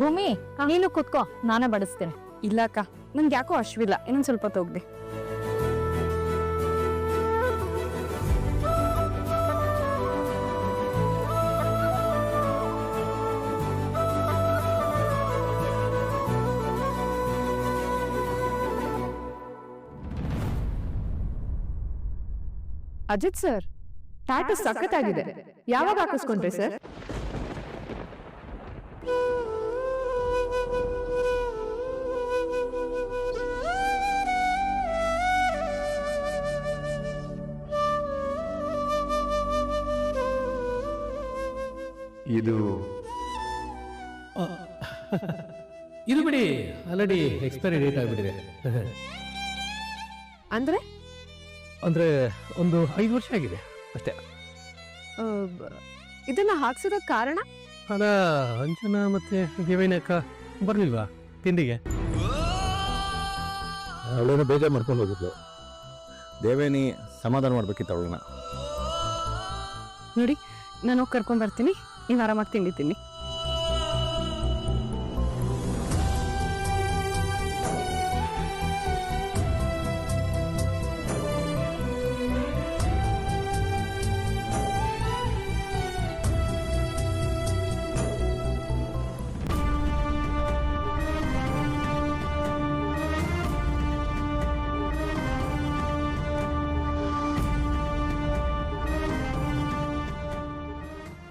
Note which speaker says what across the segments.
Speaker 1: ಭೂಮಿ ನೀನು ಕುತ್ಕೋ ನಾನೇ ಬಡಿಸ್ತೇನೆ.
Speaker 2: ಇಲ್ಲ ಅಕ್ಕ ನಂಗೆ ಯಾಕೋ ಅಶ್ವಿಲ್ಲ ಇನ್ನೊಂದ್ ಸ್ವಲ್ಪ ಹೋಗ್ದೆ ಅಜಿತ್ ಸರ್ ಟ್ಯಾಟು ಸಖತ್ತಾಗಿದೆ. ಯಾವಾಗ ಹಾಕಿಸ್ಕೊಂಡ್ರಿ ಸರ್?
Speaker 3: ಇದು
Speaker 4: ಇದು ಬಿಡಿ ಆಲ್ರೆಡಿ ಎಕ್ಸ್ಪೈರಿ ಡೇಟ್ ಆಗಿಬಿಟ್ಟಿದೆ.
Speaker 2: ಅಂದ್ರೆ?
Speaker 4: ಅಂದ್ರೆ ಒಂದು ಐದು ವರ್ಷ ಆಗಿದೆ ಅಷ್ಟೇ.
Speaker 2: ಆ, ಇದನ್ನ ಹಾಕ್ಸೋದಕ್ ಕಾರಣ?
Speaker 4: ಅಲ್ಲ ಅಂಜನಾ ಮತ್ತೆ ದೇವೇನಕ್ಕ ಬರ್ಲಿಲ್ವಾ ತಿಂಡಿಗೆ?
Speaker 3: ಅವಳೇನೋ ಬೇಜಾರು ಮಾಡ್ಕೊಂಡು ಹೋಗಿದ್ಲು. ದೇವೇನಿ ಸಮಾಧಾನ ಮಾಡ್ಬೇಕಿತ್ತು ಅವಳನ್ನ.
Speaker 2: ನೋಡಿ ನಾನು ಹೋಗಿ ಕರ್ಕೊಂಡ್ ಬರ್ತೀನಿ. ನೀವು ಆರಾಮಾಗಿ ತಿಂಡಿ ತಿನ್ನಿ.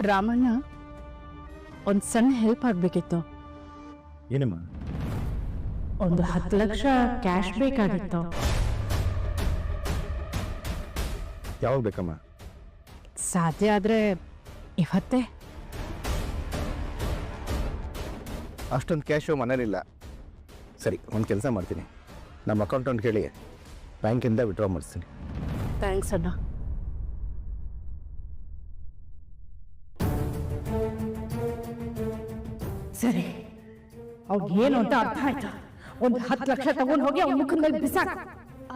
Speaker 2: ರಾಮಣ್ಣ ಒಂದು ಸಣ್ಣ ಹೆಲ್ಪ್ ಆಗ್ಬೇಕಿತ್ತು.
Speaker 3: ಏನಮ್ಮ?
Speaker 1: ಒಂದು ಹತ್ತು ಲಕ್ಷ ಕ್ಯಾಶ್ ಬೇಕಾಗಿತ್ತು.
Speaker 3: ಯಾವಾಗ ಬೇಕಮ್ಮ?
Speaker 1: ಸಾಧ್ಯ ಆದ್ರೆ ಇವತ್ತೇ.
Speaker 3: ಅಷ್ಟೊಂದು ಕ್ಯಾಶು ಮನೇಲಿಲ್ಲ. ಸರಿ ಒಂದು ಕೆಲಸ ಮಾಡ್ತೀನಿ. ನಮ್ಮ ಅಕೌಂಟೆಂಟ್ ಕೇಳಿ ಬ್ಯಾಂಕಿಂದ ವಿಡ್ರಾ ಮಾಡಿಸ್ತೀನಿ.
Speaker 1: ಥ್ಯಾಂಕ್ಸ್ ಅಣ್ಣ. ಸರಿ. ಅವ್ರು ಏನು ಅಂತ ಅರ್ಥ ಆಯ್ತು? ಒಂದು ಹತ್ತು ಲಕ್ಷ ತಗೊಂಡು ಹೋಗಿ ಅವ್ನ ಮುಖದ ಮೇಲೆ ಬಿಸಾಕ.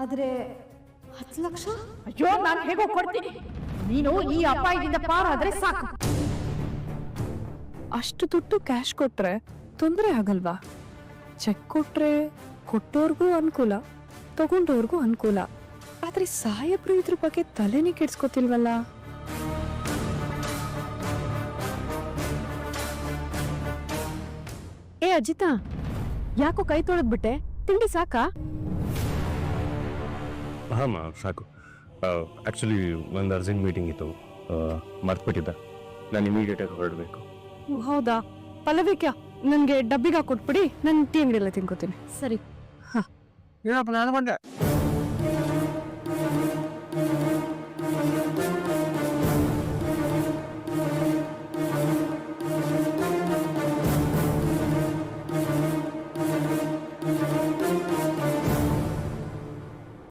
Speaker 2: ಆದ್ರೆ ಹತ್ತು ಲಕ್ಷ?
Speaker 1: ಅಯ್ಯೋ ನಾನು ಹೇಗೋ ಕೊಡ್ತೀನಿ. ನೀನು ಈ ಅಪಾಯದಿಂದ ಪಾರಾದ್ರೆ ಸಾಕು.
Speaker 2: ಅಷ್ಟು ದುಡ್ಡು ಕ್ಯಾಶ್ ಕೊಟ್ರೆ ತೊಂದರೆ ಆಗಲ್ವಾ? ಚೆಕ್ ಕೊಟ್ರೆ ಕೊಟ್ಟೋರ್ಗೂ ಅನುಕೂಲ ತಗೊಂಡೋರ್ಗೂ ಅನುಕೂಲ. ಆದ್ರೆ ಸಾಹೇಬ್ರು ಇದ್ರ ಬಗ್ಗೆ ತಲೆನೇ ಕೆಡ್ಸ್ಕೊತಿಲ್ವಲ್ಲ?
Speaker 1: ಅಜಿತಾ ಯಾಕೋ ಕೈ ತೊಳೆದ್ಬಿಟ್ಟೆ? ತಿಂಡಿ ಸಾಕಾ?
Speaker 5: ಹಾಂ ಸಾಕು. ಆ್ಯಕ್ಚುಲಿ ಒಂದು ಅರ್ಜೆಂಟ್ ಮೀಟಿಂಗ್ ಇತ್ತು. ಮರ್ತ್ಬಿಟ್ಟಿದ್ದ. ನಾನು ಇಮಿಡಿಯೇಟಾಗಿ ಹೊರಡಬೇಕು.
Speaker 2: ಹೌದಾ? ಪಲ್ಲವಿಕ್ಯ ನನ್ಗೆ ಡಬ್ಬಿಗೆ ಕೊಟ್ಬಿಡಿ ನಾನು ಟೀ ಅಂಗಡಿಯಲ್ಲ ತಿನ್ಕೋತೀನಿ.
Speaker 1: ಸರಿ.
Speaker 3: ಏನಪ್ಪ ನಾನು ಬಂದೆ?